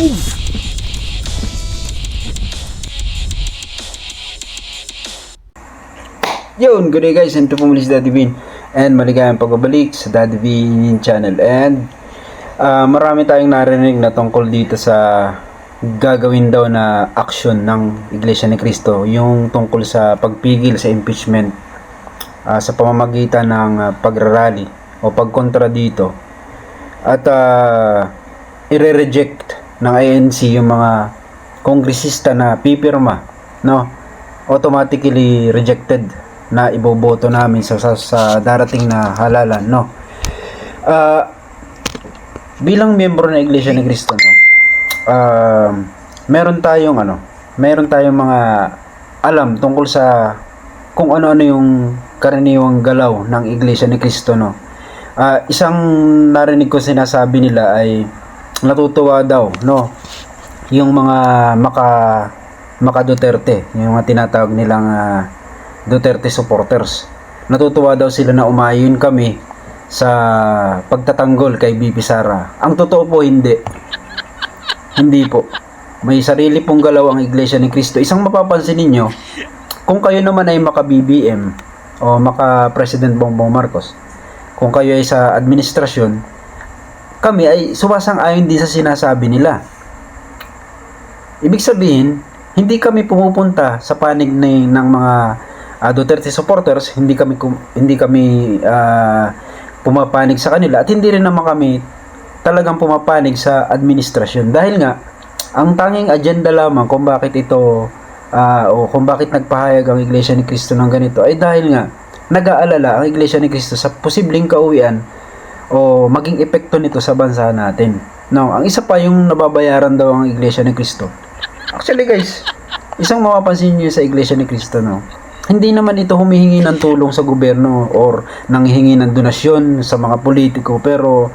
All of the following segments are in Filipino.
Yun, good day guys, and muli si Daddy Bean and maligayang pagbabalik sa Daddy Bean channel. And ah, marami tayong narinig na tungkol dito sa gagawin daw na action ng Iglesia ni Cristo yung tungkol sa pagpigil sa impeachment ah, sa pamamagitan ng ah, pagrarally o pagkontra dito. At ah, ire-reject ng INC yung mga kongresista na pipirma no? Automatically rejected na iboboto namin sa, sa, sa darating na halalan no? Ah, bilang miyembro ng Iglesia ni Cristo no? Um, meron tayong ano meron tayong mga alam tungkol sa kung ano-ano yung karaniwang galaw ng Iglesia ni Cristo no? Ah, isang narinig ko sinasabi nila ay natutuwa daw no? Yung mga maka maka Duterte yung mga tinatawag nilang ah, Duterte supporters. Natutuwa daw sila na umayon kami sa pagtatanggol kay BP Sara. Ang totoo po hindi. Hindi po. May sarili pong galaw ang Iglesia ni Cristo. Isang mapapansin ninyo kung kayo naman ay maka BBM o maka President Bongbong Marcos kung kayo ay sa administrasyon kami ay sumasang-ayon din sa sinasabi nila. Ibig sabihin, hindi kami pumupunta sa panig ni, ng mga ah, Duterte supporters, hindi kami hindi kami ah, pumapanig sa kanila at hindi rin naman kami talagang pumapanig sa administrasyon. Dahil nga ang tanging agenda lamang kung bakit ito ah, o kung bakit nagpahayag ang Iglesia ni Cristo ng ganito ay dahil nga nag-aalala ang Iglesia ni Cristo sa posibleng kauwian o maging epekto nito sa bansa natin. No, ang isa pa yung nababayaran daw ang Iglesia ni Cristo. Actually guys, isang mapapansin niyo sa Iglesia ni Cristo no. Hindi naman ito humihingi ng tulong sa gobyerno or nanghihingi ng donasyon sa mga politiko pero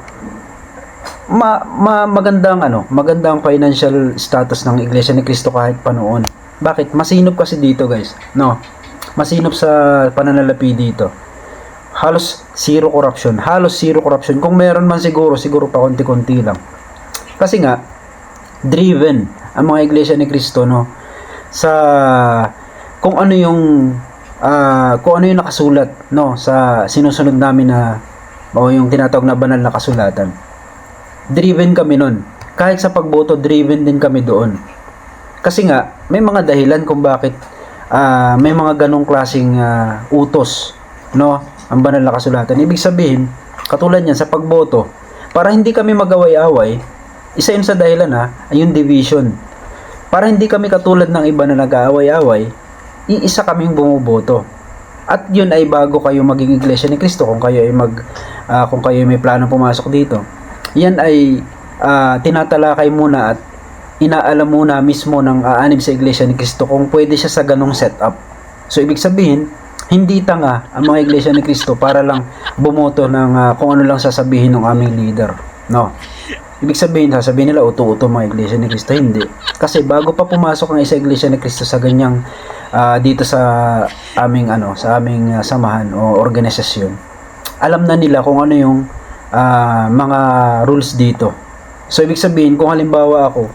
ma, ma magandang ano, magandang financial status ng Iglesia ni Cristo kahit pa noon. Bakit? Masinop kasi dito, guys. No. Masinop sa pananalapi dito. Halos zero corruption. Halos zero corruption. Kung meron man siguro, siguro pa konti-konti lang. Kasi nga driven ang mga iglesia ni Cristo no sa kung ano yung ah, kung ano yung nakasulat no sa sinusunod namin na o yung tinatawag na banal na kasulatan driven kami nun. Kahit sa pagboto, driven din kami doon. Kasi nga, may mga dahilan kung bakit ah, may mga ganong klaseng ah, utos, no? Ang banal na kasulatan. Ibig sabihin, katulad niyan sa pagboto, para hindi kami magaway-away, isa yun sa dahilan ha, ay yung division. Para hindi kami katulad ng iba na nag-aaway-away, iisa kaming bumuboto. At yun ay bago kayo maging iglesia ni Kristo kung kayo ay mag ah, kung kayo ay may planong pumasok dito. Yan ay ah, tinatalakay muna at inaalam muna mismo ng aanib sa iglesia ni Kristo kung pwede siya sa ganong setup. So ibig sabihin, hindi tanga ang mga iglesia ni Kristo para lang bumoto ng ah, kung ano lang sasabihin ng aming leader. No. Ibig sabihin, sasabihin nila, uto-uto mga iglesia ni Kristo. Hindi. Kasi bago pa pumasok ang isa iglesia ni Kristo sa ganyang ah, dito sa aming ano, sa aming ah, samahan o organisasyon, alam na nila kung ano yung ah, mga rules dito. So, ibig sabihin, kung halimbawa ako,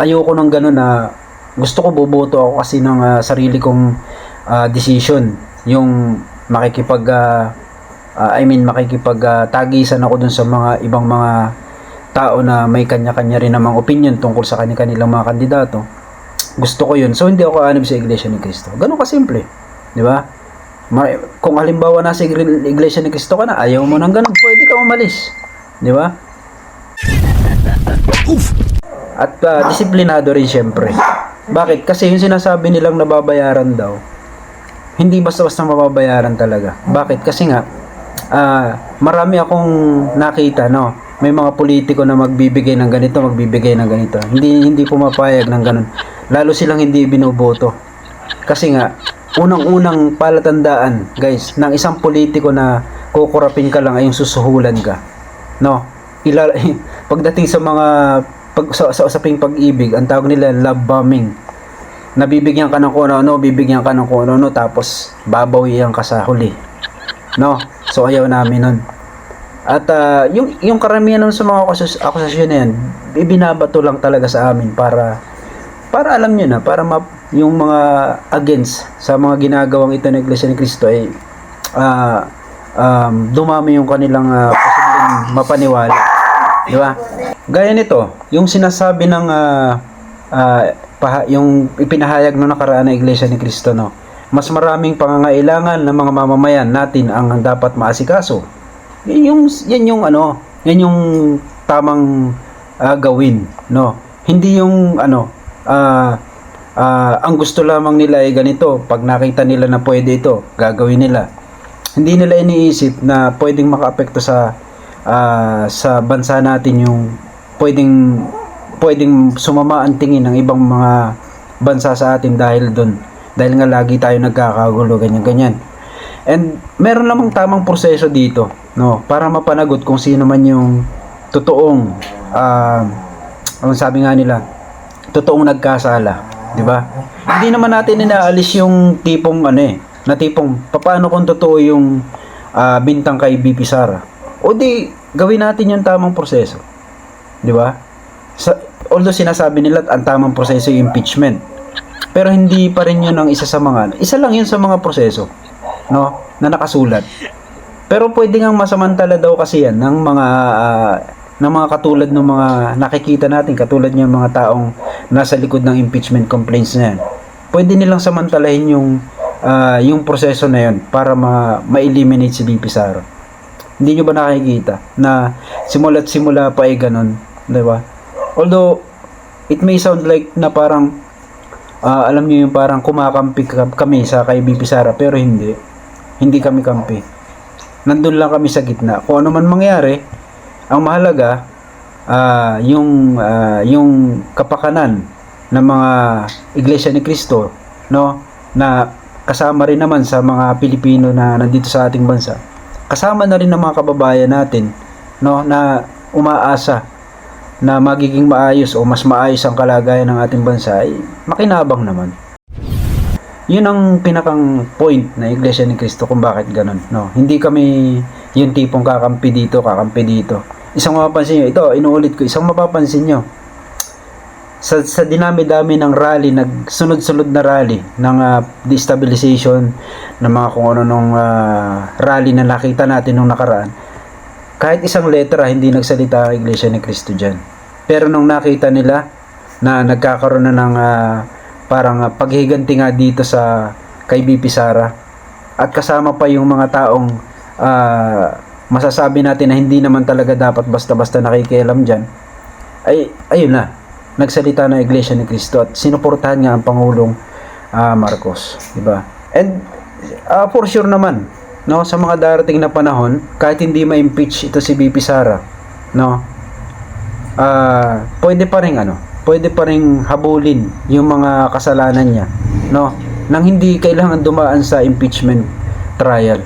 ayoko ng gano'n na gusto ko boboto ako kasi ng ah, sarili kong ah, decision. Yung makikipag, ah, I mean, makikipag ah, tagisan ako dun sa mga ibang mga tao na may kanya-kanya rin namang opinion tungkol sa kanilang mga kandidato. Gusto ko yun. So, hindi ako aanib sa Iglesia ni Cristo. Ganun kasimple. Di ba? Kung halimbawa nasa Iglesia ni Cristo ka na, ayaw mo ng ganun, pwede ka umalis. Di ba? At ah, disiplinado rin syempre. Bakit? Kasi yung sinasabi nilang nababayaran daw, hindi basta-basta mababayaran talaga. Bakit? Kasi nga, ah, marami akong nakita, no? May mga politiko na magbibigay ng ganito, magbibigay ng ganito. Hindi hindi pumapayag ng ganun. Lalo silang hindi binoboto. Kasi nga, unang-unang palatandaan, guys, ng isang politiko na kukurapin ka lang ay yung susuhulan ka. No? Ila pagdating sa mga pag sa, sa usaping pag-ibig, ang tawag nila love bombing. Nabibigyan ka ng kung ano, bibigyan ka ng kung ano, tapos babawian ka sa huli. No? So ayaw namin nun. At ah, yung yung karamihan naman sa mga akus- akusasyon na yan, ibinabato lang talaga sa amin para para alam niyo na, para ma- yung mga against sa mga ginagawang ito ng Iglesia ni Cristo ay ah, um, dumami yung kanilang ah, posibleng mapaniwala. Di ba? Gaya nito, yung sinasabi ng ah, ah, paha- yung ipinahayag no nakaraan ng Iglesia ni Cristo no. Mas maraming pangangailangan ng mga mamamayan natin ang dapat maasikaso. Yan yung yan yung ano, yan yung tamang ah, gawin, no. Hindi yung ano ah ah, ang gusto lamang nila ay ganito. Pag nakita nila na pwede ito, gagawin nila. Hindi nila iniisip na pwedeng makaapekto sa ah, sa bansa natin yung pwedeng pwedeng sumama ang tingin ng ibang mga bansa sa atin dahil doon. Dahil nga lagi tayo nagkakagulo, ganyan-ganyan. And meron namang tamang proseso dito, no, para mapanagot kung sino man yung totoong ah ang sabi nga nila, totoong nagkasala, di ba? Hindi naman natin inaalis yung tipong ano eh, na tipong paano kung totoo yung ah, bintang kay BP Sara. O di gawin natin yung tamang proseso. Di ba? Sa, although sinasabi nila ang tamang proseso yung impeachment. Pero hindi pa rin yun ang isa sa mga, isa lang yun sa mga proseso, no, na nakasulat. Pero pwede ngang masamantala daw kasi yan ng mga ah, ng mga katulad ng mga nakikita natin, katulad ng mga taong nasa likod ng impeachment complaints na yan. Pwede nilang samantalahin yung ah, yung proseso na yun para ma- ma-eliminate si BP Sara. Hindi nyo ba nakikita na simula't simula pa ay ganun, di ba? Although, it may sound like na parang Ah, alam niyo yung parang kumakampi ka- kami sa kay BP Sara pero hindi. Hindi kami kampi. Nandun lang kami sa gitna. Kung ano man mangyari, ang mahalaga ah, yung ah, yung kapakanan ng mga iglesia ni Kristo, no, na kasama rin naman sa mga Pilipino na nandito sa ating bansa. Kasama na rin ng mga kababayan natin, no, na umaasa na magiging maayos o mas maayos ang kalagayan ng ating bansa ay makinabang naman. Yun ang pinakang point na Iglesia ni Cristo kung bakit ganun. No? Hindi kami yung tipong kakampi dito, kakampi dito. Isang mapapansin nyo, ito, inuulit ko, isang mapapansin nyo, sa, sa dinami-dami ng rally, nagsunod-sunod na rally ng ah, destabilization ng mga kung ano nung ah, rally na nakita natin nung nakaraan, kahit isang letra hindi nagsalita ang Iglesia ni Cristo dyan. Pero nung nakita nila na nagkakaroon na ng ah, parang ah, paghiganti nga dito sa kay BP Sara at kasama pa yung mga taong ah, masasabi natin na hindi naman talaga dapat basta-basta nakikialam dyan ay ayun na nagsalita ng Iglesia ni Cristo at sinuportahan nga ang Pangulong ah, Marcos, di ba? And ah, for sure naman, no, sa mga darating na panahon, kahit hindi ma-impeach ito si BP Sara, no, ah, pwede pa rin ano, pwede pa rin habulin yung mga kasalanan niya, no, nang hindi kailangan dumaan sa impeachment trial.